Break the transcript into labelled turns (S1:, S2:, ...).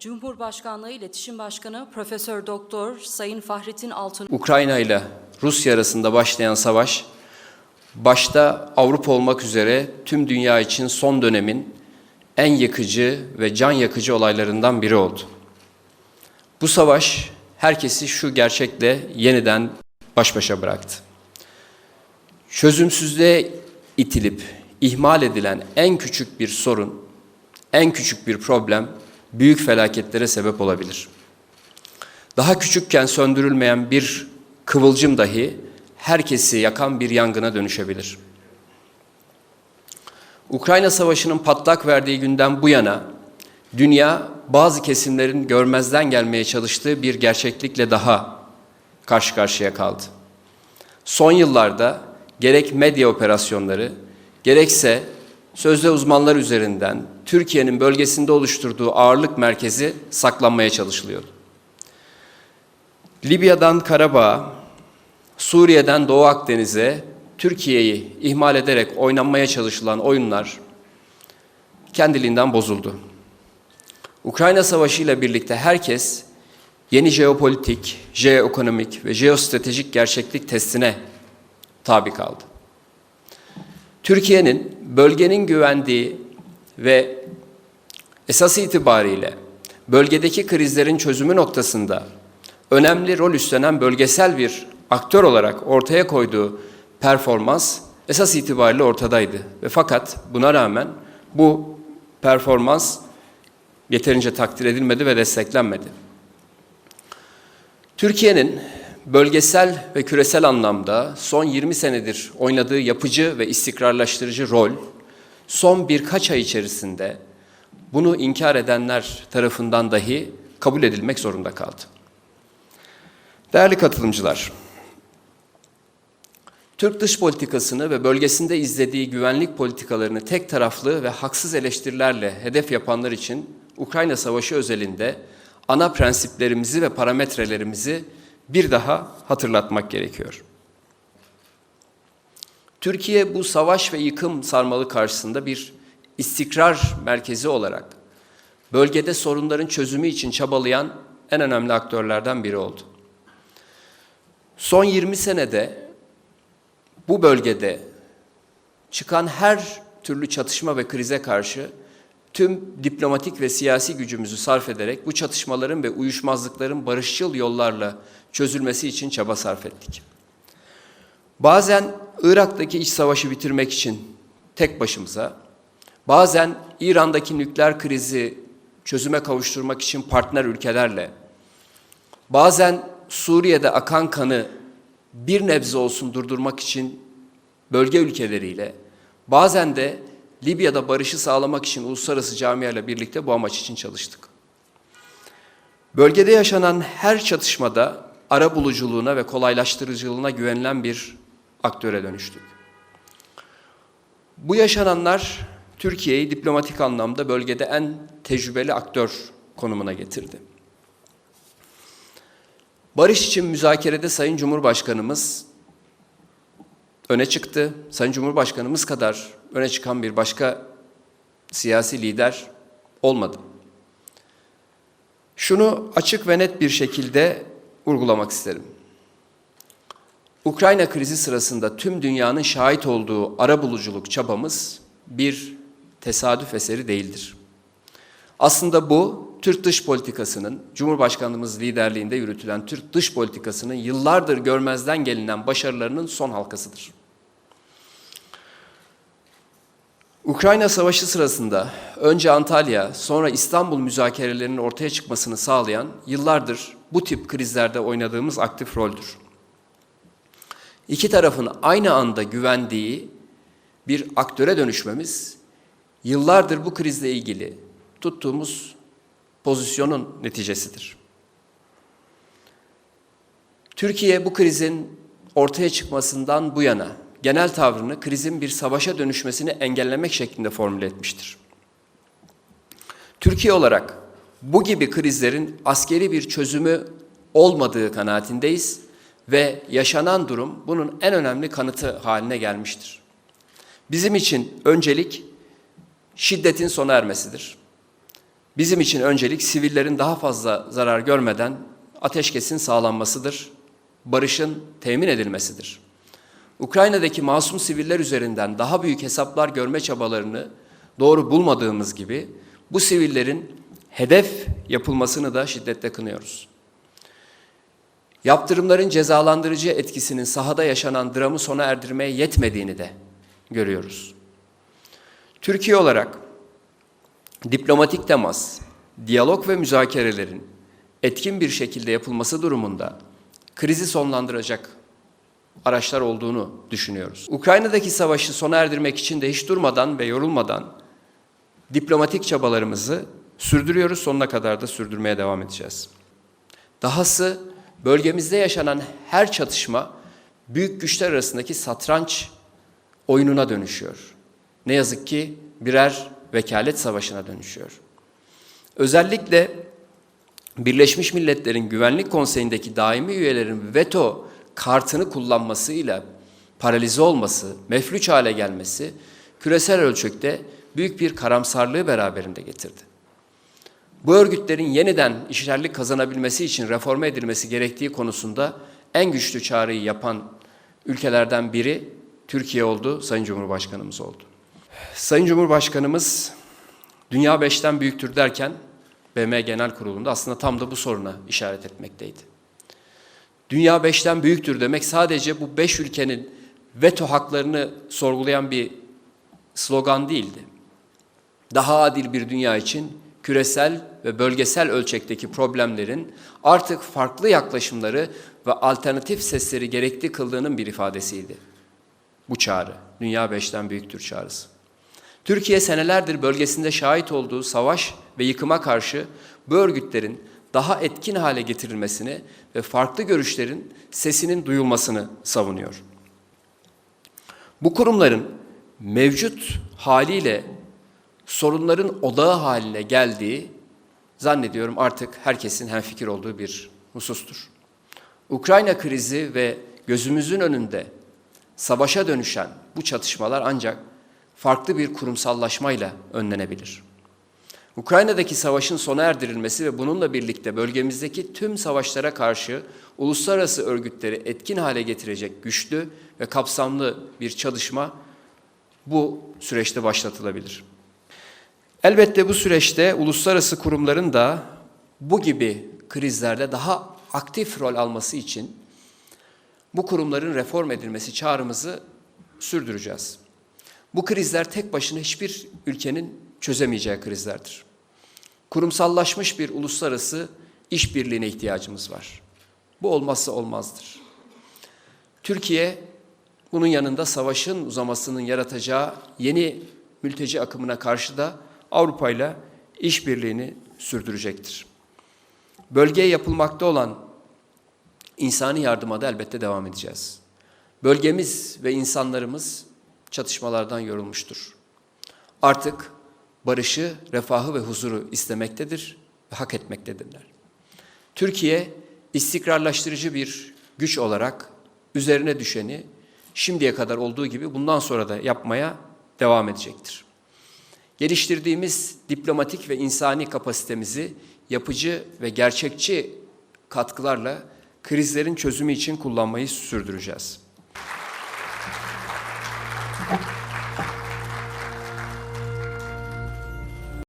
S1: Cumhurbaşkanlığı İletişim Başkanı Profesör Doktor Sayın Fahrettin Altun
S2: Ukrayna ile Rusya arasında başlayan savaş, başta Avrupa olmak üzere tüm dünya için son dönemin en yıkıcı ve can yakıcı olaylarından biri oldu. Bu savaş herkesi şu gerçekle yeniden baş başa bıraktı. Çözümsüzlüğe itilip ihmal edilen en küçük bir sorun, en küçük bir problem büyük felaketlere sebep olabilir. Daha küçükken söndürülmeyen bir kıvılcım dahi herkesi yakan bir yangına dönüşebilir. Ukrayna Savaşı'nın patlak verdiği günden bu yana dünya bazı kesimlerin görmezden gelmeye çalıştığı bir gerçeklikle daha karşı karşıya kaldı. Son yıllarda gerek medya operasyonları gerekse sözde uzmanlar üzerinden Türkiye'nin bölgesinde oluşturduğu ağırlık merkezi saklanmaya çalışılıyordu. Libya'dan Karabağ'a, Suriye'den Doğu Akdeniz'e Türkiye'yi ihmal ederek oynanmaya çalışılan oyunlar kendiliğinden bozuldu. Ukrayna Savaşı ile birlikte herkes yeni jeopolitik, jeoekonomik ve jeostratejik gerçeklik testine tabi kaldı. Türkiye'nin bölgenin güvendiği ve esas itibariyle bölgedeki krizlerin çözümü noktasında önemli rol üstlenen bölgesel bir aktör olarak ortaya koyduğu performans esas itibariyle ortadaydı. Ve fakat buna rağmen bu performans yeterince takdir edilmedi ve desteklenmedi. Türkiye'nin bölgesel ve küresel anlamda son 20 senedir oynadığı yapıcı ve istikrarlaştırıcı rol son birkaç ay içerisinde bunu inkar edenler tarafından dahi kabul edilmek zorunda kaldı. Değerli katılımcılar, Türk dış politikasını ve bölgesinde izlediği güvenlik politikalarını tek taraflı ve haksız eleştirilerle hedef yapanlar için Ukrayna Savaşı özelinde ana prensiplerimizi ve parametrelerimizi bir daha hatırlatmak gerekiyor. Türkiye bu savaş ve yıkım sarmalı karşısında bir istikrar merkezi olarak bölgede sorunların çözümü için çabalayan en önemli aktörlerden biri oldu. Son 20 senede bu bölgede çıkan her türlü çatışma ve krize karşı tüm diplomatik ve siyasi gücümüzü sarf ederek bu çatışmaların ve uyuşmazlıkların barışçıl yollarla çözülmesi için çaba sarf ettik. Bazen Irak'taki iç savaşı bitirmek için tek başımıza, bazen İran'daki nükleer krizi çözüme kavuşturmak için partner ülkelerle, bazen Suriye'de akan kanı bir nebze olsun durdurmak için bölge ülkeleriyle, bazen de Libya'da barışı sağlamak için uluslararası camiayla birlikte bu amaç için çalıştık. Bölgede yaşanan her çatışmada ara buluculuğuna ve kolaylaştırıcılığına güvenilen bir aktöre dönüştük. Bu yaşananlar Türkiye'yi diplomatik anlamda bölgede en tecrübeli aktör konumuna getirdi. Barış için müzakerede Sayın Cumhurbaşkanımız öne çıktı. Sayın Cumhurbaşkanımız kadar öne çıkan bir başka siyasi lider olmadı. Şunu açık ve net bir şekilde vurgulamak isterim. Ukrayna krizi sırasında tüm dünyanın şahit olduğu arabuluculuk çabamız bir tesadüf eseri değildir. Aslında bu Türk dış politikasının, Cumhurbaşkanımız liderliğinde yürütülen Türk dış politikasının yıllardır görmezden gelinen başarılarının son halkasıdır. Ukrayna Savaşı sırasında önce Antalya, sonra İstanbul müzakerelerinin ortaya çıkmasını sağlayan yıllardır bu tip krizlerde oynadığımız aktif roldür. İki tarafın aynı anda güvendiği bir aktöre dönüşmemiz yıllardır bu krizle ilgili tuttuğumuz pozisyonun neticesidir. Türkiye bu krizin ortaya çıkmasından bu yana genel tavrını krizin bir savaşa dönüşmesini engellemek şeklinde formüle etmiştir. Türkiye olarak bu gibi krizlerin askeri bir çözümü olmadığı kanaatindeyiz ve yaşanan durum bunun en önemli kanıtı haline gelmiştir. Bizim için öncelik şiddetin sona ermesidir. Bizim için öncelik sivillerin daha fazla zarar görmeden ateşkesin sağlanmasıdır, barışın temin edilmesidir. Ukrayna'daki masum siviller üzerinden daha büyük hesaplar görme çabalarını doğru bulmadığımız gibi bu sivillerin hedef yapılmasını da şiddetle kınıyoruz. Yaptırımların cezalandırıcı etkisinin sahada yaşanan dramı sona erdirmeye yetmediğini de görüyoruz. Türkiye olarak diplomatik temas, diyalog ve müzakerelerin etkin bir şekilde yapılması durumunda krizi sonlandıracak araçlar olduğunu düşünüyoruz. Ukrayna'daki savaşı sona erdirmek için de hiç durmadan ve yorulmadan diplomatik çabalarımızı sürdürüyoruz, sonuna kadar da sürdürmeye devam edeceğiz. Dahası bölgemizde yaşanan her çatışma büyük güçler arasındaki satranç oyununa dönüşüyor. Ne yazık ki birer vekalet savaşına dönüşüyor. Özellikle Birleşmiş Milletler'in Güvenlik Konseyi'ndeki daimi üyelerin veto kartını kullanmasıyla paralize olması, meflüç hale gelmesi küresel ölçekte büyük bir karamsarlığı beraberinde getirdi. Bu örgütlerin yeniden işlerlik kazanabilmesi için reforme edilmesi gerektiği konusunda en güçlü çağrıyı yapan ülkelerden biri Türkiye oldu, Sayın Cumhurbaşkanımız oldu. Sayın Cumhurbaşkanımız dünya beşten büyüktür derken BM Genel Kurulu'nda aslında tam da bu soruna işaret etmekteydi. Dünya beşten büyüktür demek sadece bu beş ülkenin veto haklarını sorgulayan bir slogan değildi. Daha adil bir dünya için küresel ve bölgesel ölçekteki problemlerin artık farklı yaklaşımları ve alternatif sesleri gerekli kıldığının bir ifadesiydi. Bu çağrı, Dünya Beşten Büyüktür çağrısı. Türkiye senelerdir bölgesinde şahit olduğu savaş ve yıkıma karşı bu örgütlerin daha etkin hale getirilmesini ve farklı görüşlerin sesinin duyulmasını savunuyor. Bu kurumların mevcut haliyle sorunların odağı haline geldiği zannediyorum artık herkesin hemfikir olduğu bir husustur. Ukrayna krizi ve gözümüzün önünde savaşa dönüşen bu çatışmalar ancak farklı bir kurumsallaşmayla önlenebilir. Ukrayna'daki savaşın sona erdirilmesi ve bununla birlikte bölgemizdeki tüm savaşlara karşı uluslararası örgütleri etkin hale getirecek güçlü ve kapsamlı bir çalışma bu süreçte başlatılabilir. Elbette bu süreçte uluslararası kurumların da bu gibi krizlerde daha aktif rol alması için bu kurumların reform edilmesi çağrımızı sürdüreceğiz. Bu krizler tek başına hiçbir ülkenin çözemeyeceği krizlerdir. Kurumsallaşmış bir uluslararası işbirliğine ihtiyacımız var. Bu olmazsa olmazdır. Türkiye bunun yanında savaşın uzamasının yaratacağı yeni mülteci akımına karşı da Avrupa ile işbirliğini sürdürecektir. Bölgeye yapılmakta olan insani yardıma da elbette devam edeceğiz. Bölgemiz ve insanlarımız çatışmalardan yorulmuştur. Artık barışı, refahı ve huzuru istemektedir ve hak etmektedirler. Türkiye istikrarlaştırıcı bir güç olarak üzerine düşeni şimdiye kadar olduğu gibi bundan sonra da yapmaya devam edecektir. Geliştirdiğimiz diplomatik ve insani kapasitemizi yapıcı ve gerçekçi katkılarla krizlerin çözümü için kullanmayı sürdüreceğiz.